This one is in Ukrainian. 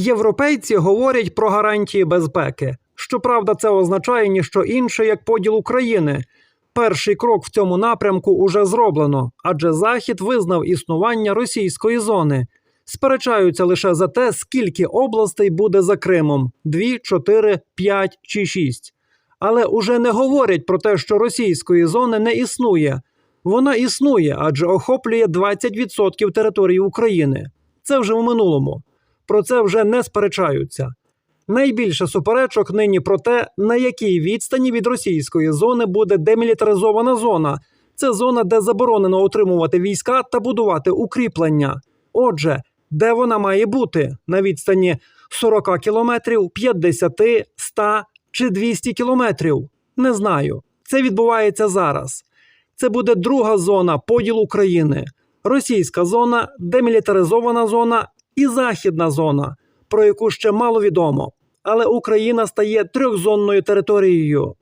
Європейці говорять про гарантії безпеки. Щоправда, це означає ніщо інше як поділ України. Перший крок в цьому напрямку уже зроблено, адже Захід визнав існування російської зони. Сперечаються лише за те, скільки областей буде за Кримом: дві, чотири, п'ять чи шість. Але уже не говорять про те, що російської зони не існує. Вона існує, адже охоплює 20% території України. Це вже в минулому. Про це вже не сперечаються. Найбільше суперечок нині про те, на якій відстані від російської зони буде демілітаризована зона. Це зона, де заборонено отримувати війська та будувати укріплення. Отже, де вона має бути на відстані 40 кілометрів, 50, 100 чи 200 кілометрів? Не знаю. Це відбувається зараз. Це буде друга зона поділу України. Російська зона, демілітаризована зона і західна зона, про яку ще мало відомо. Але Україна стає трьохзонною територією.